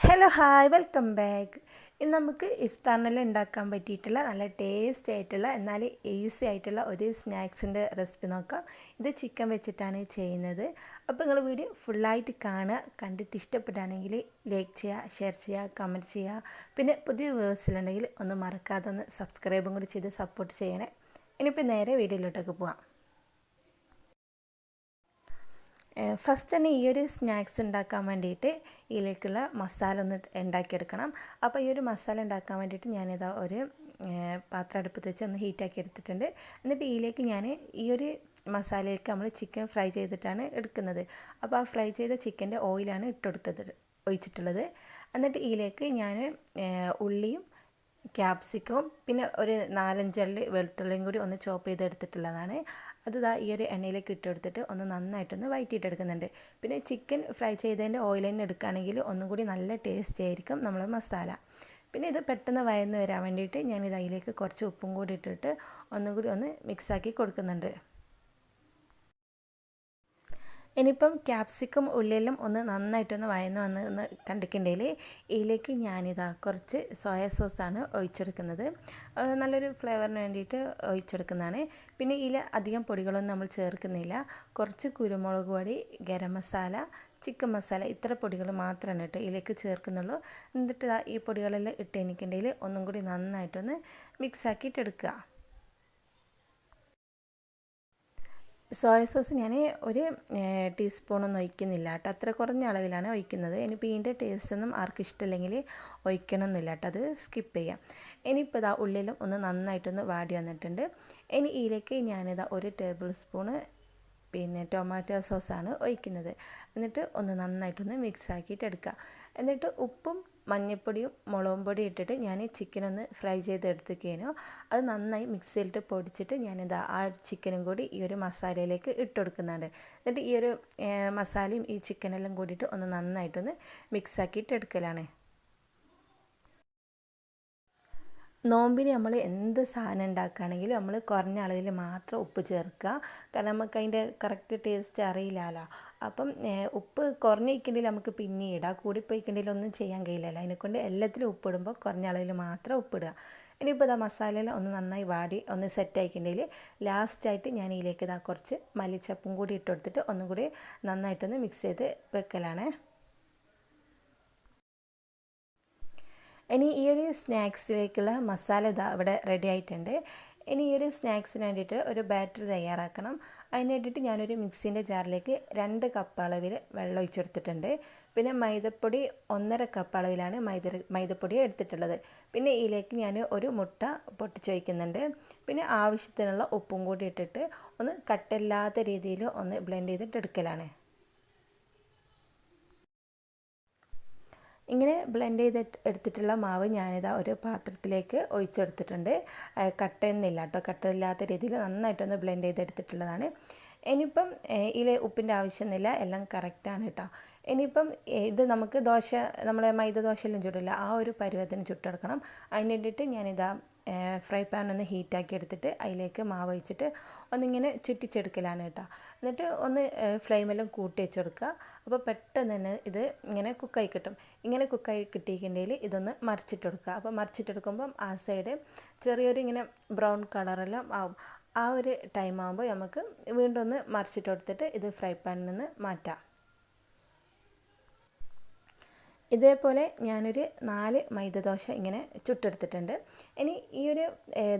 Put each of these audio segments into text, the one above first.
Hello hi welcome back ഇന്ന് നമുക്ക് ഇഫ്താറിനെല്ലാം ഉണ്ടാക്കാൻ പറ്റിയിട്ടുള്ള നല്ല ടേസ്റ്റ് ആയിട്ടുള്ള എന്നാൽ ഈസി ആയിട്ടുള്ള ഒരു സ്നാക്സിന്റെ റെസിപ്പി നോക്കാം. ഇത് ചിക്കൻ വെച്ചിട്ടാണ് ചെയ്യുന്നത്. അപ്പോൾ നിങ്ങൾ വീഡിയോ ഫുള്ളായിട്ട് കാണുക. കണ്ടിട്ട് ഇഷ്ടപ്പെട്ടാണെങ്കിൽ ലൈക്ക് ചെയ്യുക ഷെയർ ചെയ്യുക കമന്റ് ചെയ്യുക. പിന്നെ പുതിയ വേഴ്സിലുണ്ടെങ്കിൽ ഒന്ന് മറക്കാതെ ഒന്ന് സബ്സ്ക്രൈബും കൂടി ചെയ്ത് സപ്പോർട്ട് ചെയ്യണേ. ഇനിയിപ്പോൾ നേരെ വീഡിയോയിലോട്ടൊക്കെ പോവാം. ഫസ്റ്റ് തന്നെ ഈ ഒരു സ്നാക്സ് ഉണ്ടാക്കാൻ വേണ്ടിയിട്ട് ഇതിലേക്കുള്ള മസാല ഒന്ന് ഉണ്ടാക്കിയെടുക്കണം. അപ്പോൾ ഈ ഒരു മസാല ഉണ്ടാക്കാൻ വേണ്ടിയിട്ട് ഞാനിതാ ഒരു പാത്രം അടുപ്പത്ത് വെച്ച് ഒന്ന് ഹീറ്റാക്കി എടുത്തിട്ടുണ്ട്. എന്നിട്ട് ഇതിലേക്ക് ഞാൻ ഈ ഒരു മസാലയിലേക്ക് നമ്മൾ ചിക്കൻ ഫ്രൈ ചെയ്തിട്ടാണ് എടുക്കുന്നത്. അപ്പോൾ ആ ഫ്രൈ ചെയ്ത ചിക്കന്റെ ഓയിലാണ് ഇട്ടെടുത്തത് ഒഴിച്ചിട്ടുള്ളത്. എന്നിട്ട് ഇതിലേക്ക് ഞാൻ ഉള്ളിയും ക്യാപ്സിക്കവും പിന്നെ ഒരു നാലഞ്ചല്ലി വെളുത്തുള്ളിയും കൂടി ഒന്ന് ചോപ്പ് ചെയ്തെടുത്തിട്ടുള്ളതാണ്. അത് ഇതാ ഈ ഒരു എണ്ണയിലേക്ക് ഇട്ടെടുത്തിട്ട് ഒന്ന് നന്നായിട്ടൊന്ന് വയറ്റിയിട്ടെടുക്കുന്നുണ്ട്. പിന്നെ ചിക്കൻ ഫ്രൈ ചെയ്തതിന്റെ ഓയിൽ തന്നെ എടുക്കുകയാണെങ്കിൽ ഒന്നും കൂടി നല്ല ടേസ്റ്റ് ആയിരിക്കും നമ്മൾ മസാല പിന്നെ ഇത് പെട്ടെന്ന് വയന്ന് വരാൻ വേണ്ടിയിട്ട് ഞാൻ ഇത് അതിലേക്ക് കുറച്ച് ഉപ്പും കൂടി ഇട്ടിട്ട് ഒന്നും കൂടി ഒന്ന് മിക്സാക്കി കൊടുക്കുന്നുണ്ട്. ഇനിയിപ്പം ക്യാപ്സിക്കം ഉള്ളിലും ഒന്ന് നന്നായിട്ടൊന്ന് വയന്ന് വന്ന് ഒന്ന് കണ്ടിട്ടുണ്ടെങ്കിൽ ഇതിലേക്ക് ഞാനിതാ കുറച്ച് സോയ സോസാണ് ഒഴിച്ചെടുക്കുന്നത്. നല്ലൊരു ഫ്ലേവറിന് വേണ്ടിയിട്ട് ഒഴിച്ചെടുക്കുന്നതാണ്. പിന്നെ ഇതിൽ അധികം പൊടികളൊന്നും നമ്മൾ ചേർക്കുന്നില്ല. കുറച്ച് കുരുമുളക് പൊടി ഗരം മസാല ചിക്കൻ മസാല ഇത്ര പൊടികൾ മാത്രമാണ് കേട്ടോ ഇതിലേക്ക് ചേർക്കുന്നുള്ളൂ. എന്നിട്ട് ഈ പൊടികളെല്ലാം ഇട്ട് എനിക്കുണ്ടെങ്കിൽ ഒന്നും കൂടി നന്നായിട്ടൊന്ന് മിക്സ് ആക്കിയിട്ട് എടുക്കുക. സോയ സോസ് ഞാൻ ഒരു ടീസ്പൂണൊന്നും ഒഴിക്കുന്നില്ല കേട്ടോ. അത്ര കുറഞ്ഞ അളവിലാണ് ഒഴിക്കുന്നത്. ഇനിയിപ്പോൾ ഇതിന്റെ ടേസ്റ്റൊന്നും ആർക്കും ഇഷ്ടമില്ലെങ്കിൽ ഒഴിക്കണമെന്നില്ല കേട്ടോ. അത് സ്കിപ്പ് ചെയ്യാം. ഇനിയിപ്പോൾ ഇതാ ഉള്ളിലും ഒന്ന് നന്നായിട്ടൊന്ന് വാടി വന്നിട്ടുണ്ട്. ഇനി ഇതിലേക്ക് ഞാനിതാ ഒരു ടേബിൾ സ്പൂണ് പിന്നെ ടൊമാറ്റോ സോസാണ് ഒഴിക്കുന്നത്. എന്നിട്ട് ഒന്ന് നന്നായിട്ടൊന്ന് മിക്സ് ആക്കിയിട്ട് എടുക്കുക. എന്നിട്ട് ഉപ്പും മഞ്ഞൾപ്പൊടിയും മുളകും പൊടിയും ഇട്ടിട്ട് ഞാൻ ചിക്കൻ ഒന്ന് ഫ്രൈ ചെയ്തെടുത്തേനു അത് നന്നായി മിക്സിയിലിട്ട് പൊടിച്ചിട്ട് ഞാനിതാ ആ ചിക്കനും കൂടി ഈ ഒരു മസാലയിലേക്ക് ഇട്ട് കൊടുക്കുന്നുണ്ട്. എന്നിട്ട് ഈ ഒരു മസാലയും ഈ ചിക്കനെല്ലാം കൂടിയിട്ട് ഒന്ന് നന്നായിട്ടൊന്ന് മിക്സ് ആക്കിയിട്ട് എടുക്കലാണ്. നോമ്പിന് നമ്മൾ എന്ത് സാധനം ഉണ്ടാക്കുകയാണെങ്കിലും നമ്മൾ കുറഞ്ഞ അളവിൽ മാത്രം ഉപ്പ് ചേർക്കുക. കാരണം നമുക്ക് അതിന്റെ കറക്റ്റ് ടേസ്റ്റ് അറിയില്ലല്ലോ. അപ്പം ഉപ്പ് കുറഞ്ഞിരിക്കണ്ടെങ്കിൽ നമുക്ക് പിന്നെ ഇടാം. കൂടിപ്പോയിക്കണ്ടെങ്കിൽ ഒന്നും ചെയ്യാൻ കഴിയില്ലല്ലോ. അതിനെക്കൊണ്ട് എല്ലാത്തിലും ഉപ്പിടുമ്പോൾ കുറഞ്ഞ അളവിൽ മാത്രം ഉപ്പിടുക ഇനിയിപ്പോൾ ഇതാ മസാലയിൽ ഒന്ന് നന്നായി വാടി ഒന്ന് സെറ്റ് ആയിക്കേണ്ടതിൽ ലാസ്റ്റായിട്ട് ഞാൻ ഇതിലേക്ക് ഇതാ കുറച്ച് മല്ലിച്ചപ്പും കൂടി ഇട്ട് കൊടുത്തിട്ട് ഒന്നും കൂടി നന്നായിട്ടൊന്ന് മിക്സ് ചെയ്ത് വെക്കലാണേ. ഇനി ഈ ഒരു സ്നാക്സിലേക്കുള്ള മസാല ഇതാ ഇവിടെ റെഡി ആയിട്ടുണ്ട്. ഇനി ഈ ഒരു സ്നാക്സിന് വേണ്ടിയിട്ട് ഒരു ബാറ്റർ തയ്യാറാക്കണം. അതിന് വേണ്ടിയിട്ട് ഞാനൊരു മിക്സിന്റെ ജാറിലേക്ക് രണ്ട് കപ്പ് അളവിൽ വെള്ളം ഒഴിച്ചെടുത്തിട്ടുണ്ട്. പിന്നെ മൈദപ്പൊടി ഒന്നര കപ്പ് അളവിലാണ് മൈദ മൈദപ്പൊടി എടുത്തിട്ടുള്ളത്. പിന്നെ ഇതിലേക്ക് ഞാൻ ഒരു മുട്ട പൊട്ടിച്ച് വയ്ക്കുന്നുണ്ട്. പിന്നെ ആവശ്യത്തിനുള്ള ഉപ്പും കൂടി ഇട്ടിട്ട് ഒന്ന് കട്ടില്ലാത്ത രീതിയിൽ ഒന്ന് ബ്ലെൻഡ് ചെയ്തിട്ട് എടുക്കലാണ്. ഇങ്ങനെ ബ്ലെൻഡ് ചെയ്ത് എടുത്തിട്ടുള്ള മാവ് ഞാനിതാ ഒരു പാത്രത്തിലേക്ക് ഒഴിച്ചെടുത്തിട്ടുണ്ട്. കട്ടയൊന്നുമില്ല കേട്ടോ. കട്ടയില്ലാത്ത രീതിയിൽ നന്നായിട്ടൊന്ന് ബ്ലെൻഡ് ചെയ്തെടുത്തിട്ടുള്ളതാണ്. ഇനിയിപ്പം ഇതിൽ ഉപ്പിന്റെ ആവശ്യമൊന്നുമില്ല എല്ലാം കറക്റ്റാണ് കേട്ടോ ഇനിയിപ്പം ഇത് നമുക്ക് ദോശ നമ്മളെ മൈദ ദോശയെല്ലാം ചുടില്ല. ആ ഒരു പരുവത്തിന് ചുട്ടെടുക്കണം. അതിന് വേണ്ടിയിട്ട് ഞാനിതാ ഫ്രൈ പാൻ ഒന്ന് ഹീറ്റാക്കി എടുത്തിട്ട് അതിലേക്ക് മാവ് ഒഴിച്ചിട്ട് ഒന്നിങ്ങനെ ചുറ്റിച്ചെടുക്കലാണ് കേട്ടോ എന്നിട്ട് ഒന്ന് ഫ്ലെയിമെല്ലാം കൂട്ടി വെച്ചെടുക്കുക. അപ്പോൾ പെട്ടെന്ന് തന്നെ ഇത് ഇങ്ങനെ കുക്കായി കിട്ടും. ഇങ്ങനെ കുക്കായി കിട്ടിയിട്ടുണ്ടെങ്കിൽ ഇതൊന്ന് മറിച്ചിട്ടെടുക്കുക. അപ്പോൾ മറിച്ചിട്ടെടുക്കുമ്പം ആ സൈഡ് ചെറിയൊരു ഇങ്ങനെ ബ്രൗൺ കളറെല്ലാം ആവും. ആ ഒരു ടൈം ആകുമ്പോൾ നമുക്ക് വീണ്ടും ഒന്ന് മറിച്ചിട്ട് കൊടുത്തിട്ട് ഇത് ഫ്രൈ പാനിൽ നിന്ന് മാറ്റാം. ഇതേപോലെ ഞാനൊരു നാല് മൈദ ദോശ ഇങ്ങനെ ചുട്ടെടുത്തിട്ടുണ്ട്. ഇനി ഈ ഒരു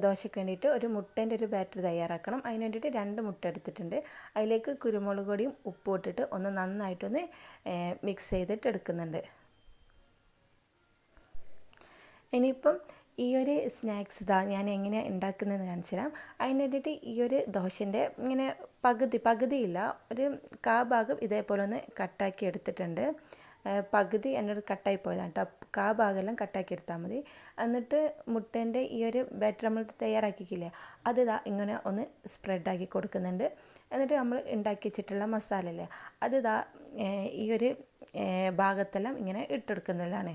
ദോശയ്ക്ക് വേണ്ടിയിട്ട് ഒരു മുട്ടേന്റെ ഒരു ബാറ്റർ തയ്യാറാക്കണം. അതിന് വേണ്ടിയിട്ട് രണ്ട് മുട്ട എടുത്തിട്ടുണ്ട്. അതിലേക്ക് കുരുമുളക് പൊടിയും ഉപ്പും ഇട്ടിട്ട് ഒന്ന് നന്നായിട്ടൊന്ന് മിക്സ് ചെയ്തിട്ട് എടുക്കുന്നുണ്ട്. ഇനിയിപ്പം ഈ ഒരു സ്നാക്സ് ഇതാ ഞാൻ എങ്ങനെയാണ് ഉണ്ടാക്കുന്നതെന്ന് കാണിച്ചു തരാം അതിന് വേണ്ടിയിട്ട് ഈ ഒരു ദോശന്റെ ഇങ്ങനെ പകുതി പകുതിയില്ല ഒരു കാ ഭാഗം ഇതേപോലെ ഒന്ന് കട്ടാക്കി എടുത്തിട്ടുണ്ട്. പകുതി എന്നോട് കട്ടായി പോയതാണ് കേട്ടോ കാ ഭാഗമെല്ലാം കട്ടാക്കി എടുത്താൽ മതി. എന്നിട്ട് മുട്ടേന്റെ ഈ ഒരു ബാറ്റർ നമ്മൾ തയ്യാറാക്കിക്കില്ലേ അത് ഇതാ ഇങ്ങനെ ഒന്ന് സ്പ്രെഡാക്കി കൊടുക്കുന്നുണ്ട്. എന്നിട്ട് നമ്മൾ ഉണ്ടാക്കി വെച്ചിട്ടുള്ള മസാല അത് ഇതാ ഈ ഒരു ഭാഗത്തെല്ലാം ഇങ്ങനെ ഇട്ടെടുക്കുന്നതാണ്.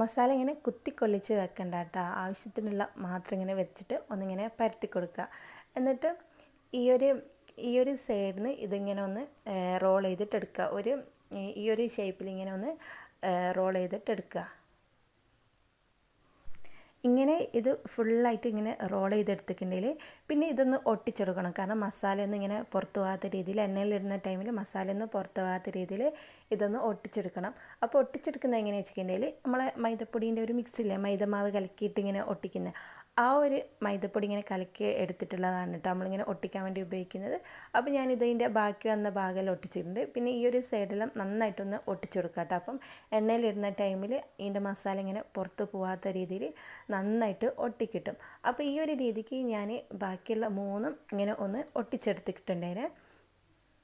മസാല ഇങ്ങനെ കുത്തിക്കൊള്ളിച്ച് വെക്കണ്ട കേട്ടോ. ആവശ്യത്തിനുള്ള മാത്രം ഇങ്ങനെ വെച്ചിട്ട് ഒന്നിങ്ങനെ പരത്തി കൊടുക്കുക. എന്നിട്ട് ഈ ഒരു ഈ ഒരു സൈഡിൽ നിന്ന് ഇതിങ്ങനെ ഒന്ന് റോൾ ചെയ്തിട്ടെടുക്കുക ഒരു ഈ ഒരു ഷേപ്പിൽ ഇങ്ങനെ ഒന്ന് റോൾ ചെയ്തിട്ട് എടുക്കുക. ഇങ്ങനെ ഇത് ഫുള്ളായിട്ട് ഇങ്ങനെ റോൾ ചെയ്തെടുത്തിട്ടുണ്ടെങ്കിൽ പിന്നെ ഇതൊന്ന് ഒട്ടിച്ചെടുക്കണം. കാരണം മസാലയൊന്നും ഇങ്ങനെ പുറത്തു പോകാത്ത രീതിയിൽ എണ്ണയിലിടുന്ന ടൈമിൽ മസാലയൊന്നും പുറത്തു പോകാത്ത രീതിയിൽ ഇതൊന്ന് ഒട്ടിച്ചെടുക്കണം. അപ്പോൾ ഒട്ടിച്ചെടുക്കുന്നത് എങ്ങനെയാണെന്ന് വെച്ചിട്ടുണ്ടെങ്കിൽ നമ്മളെ മൈദപ്പൊടീന്റെ ഒരു മിക്സില്ലേ മൈദമാവ് കലക്കിയിട്ട് ഇങ്ങനെ ഒട്ടിക്കുന്നത് ആ ഒരു മൈദപ്പൊടി ഇങ്ങനെ കലക്കി എടുത്തിട്ടുള്ളതാണ് കേട്ടോ നമ്മളിങ്ങനെ ഒട്ടിക്കാൻ വേണ്ടി ഉപയോഗിക്കുന്നത്. അപ്പോൾ ഞാൻ ഇതിന്റെ ബാക്കി വന്ന ഭാഗമെല്ലാം ഒട്ടിച്ചിട്ടുണ്ട്. പിന്നെ ഈ ഒരു സൈഡെല്ലാം നന്നായിട്ടൊന്ന് ഒട്ടിച്ചു കൊടുക്കാം കേട്ടോ അപ്പം എണ്ണയിലിടുന്ന ടൈമിൽ ഇതിന്റെ മസാല ഇങ്ങനെ പുറത്ത് പോകാത്ത രീതിയിൽ നന്നായിട്ട് ഒട്ടിക്കിട്ടും. അപ്പോൾ ഈ ഒരു രീതിക്ക് ഞാൻ ബാക്കിയുള്ള മൂന്നും ഇങ്ങനെ ഒന്ന് ഒട്ടിച്ചെടുത്തിട്ടുണ്ടേനെ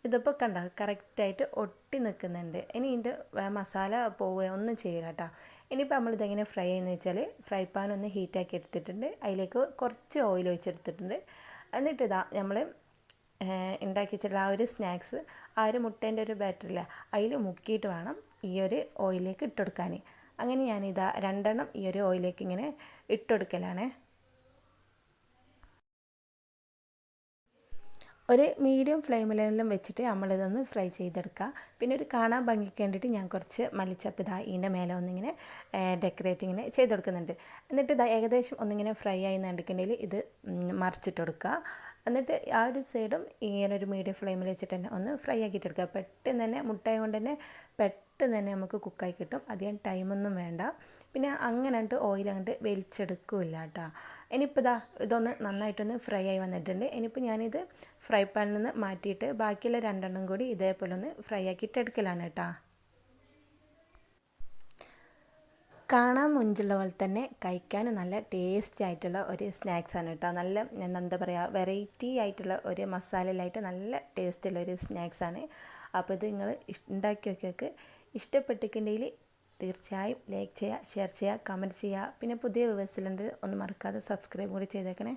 ഇതിപ്പോൾ കണ്ട കറക്റ്റായിട്ട് ഒട്ടി നിൽക്കുന്നുണ്ട് ഇനി ഇതിന്റെ മസാല പോവുക ഒന്നും ചെയ്യില്ല കേട്ടോ. ഇനിയിപ്പോൾ നമ്മളിതെങ്ങനെ ഫ്രൈ ചെയ്യുന്നത് വെച്ചാൽ ഫ്രൈ പാൻ ഒന്ന് ഹീറ്റാക്കി എടുത്തിട്ടുണ്ട്. അതിലേക്ക് കുറച്ച് ഓയിൽ ഒഴിച്ചെടുത്തിട്ടുണ്ട്. എന്നിട്ട് ഇതാ നമ്മൾ ഉണ്ടാക്കി വെച്ചിട്ടുള്ള ആ ഒരു സ്നാക്സ് ആ ഒരു മുട്ടേന്റെ ഒരു ബാറ്ററില്ല അതിൽ മുക്കിയിട്ട് വേണം ഈ ഒരു ഓയിലേക്ക് ഇട്ടുകൊടുക്കാൻ അങ്ങനെ ഞാനിതാ രണ്ടെണ്ണം ഈ ഒരു ഓയിലേക്ക് ഇങ്ങനെ ഇട്ടുകൊടുക്കലാണ് ഒരു മീഡിയം ഫ്ലെയിമിലെല്ലാം വെച്ചിട്ട് നമ്മളിതൊന്ന് ഫ്രൈ ചെയ്തെടുക്കുക പിന്നെ ഒരു കാണാൻ ഭംഗിക്ക് വേണ്ടിയിട്ട് ഞാൻ കുറച്ച് മല്ലിച്ചപ്പ് ഇതാ ഇതിന്റെ മേലെ ഒന്നിങ്ങനെ ഡെക്കറേറ്റ് ഇങ്ങനെ ചെയ്ത് കൊടുക്കുന്നുണ്ട് എന്നിട്ട് ഇതാ ഏകദേശം ഒന്നിങ്ങനെ ഫ്രൈ ആയി നടക്കുന്നുണ്ടെങ്കിൽ ഇത് മറിച്ചിട്ട് കൊടുക്കുക എന്നിട്ട് ആ ഒരു സൈഡും ഇങ്ങനെ ഒരു മീഡിയം ഫ്ലെയിമിൽ വെച്ചിട്ട് തന്നെ ഒന്ന് ഫ്രൈ ആക്കിയിട്ട് എടുക്കുക പെട്ടെന്ന് തന്നെ മുട്ടയ കൊണ്ട് തന്നെ പെട്ടെന്ന് തന്നെ നമുക്ക് കുക്കായി കിട്ടും. അധികം ടൈമൊന്നും വേണ്ട. പിന്നെ അങ്ങനെ അങ്ങോട്ട് ഓയിൽ അങ്ങോട്ട് വലിച്ചെടുക്കില്ല കേട്ടോ. ഇനിയിപ്പോൾ ഇതാ ഇതൊന്ന് നന്നായിട്ടൊന്ന് ഫ്രൈ ആയി വന്നിട്ടുണ്ട്. ഇനിയിപ്പോൾ ഞാനിത് ഫ്രൈ പാനിൽ നിന്ന് മാറ്റിയിട്ട് ബാക്കിയുള്ള രണ്ടെണ്ണം കൂടി ഇതേപോലെ ഒന്ന് ഫ്രൈ ആക്കിയിട്ട് എടുക്കലാണ് കേട്ടോ. കാണാൻ മുഞ്ചുള്ള പോലെ തന്നെ കഴിക്കാൻ നല്ല ടേസ്റ്റി ആയിട്ടുള്ള ഒരു സ്നാക്സാണ് കേട്ടോ. നല്ല എന്താ പറയുക വെറൈറ്റി ആയിട്ടുള്ള ഒരു മസാലയിലായിട്ട് നല്ല ടേസ്റ്റുള്ള ഒരു സ്നാക്സാണ് അപ്പോൾ ഇത് നിങ്ങൾ ഉണ്ടാക്കി നോക്കിയൊക്കെ ഇഷ്ടപ്പെട്ടിട്ടുണ്ടെങ്കിൽ തീർച്ചയായും ലൈക്ക് ചെയ്യുക ഷെയർ ചെയ്യുക കമന്റ് ചെയ്യുക. പിന്നെ പുതിയ വ്യൂവേഴ്സിലുണ്ട് ഒന്ന് മറക്കാതെ സബ്സ്ക്രൈബ് കൂടി ചെയ്തേക്കണേ.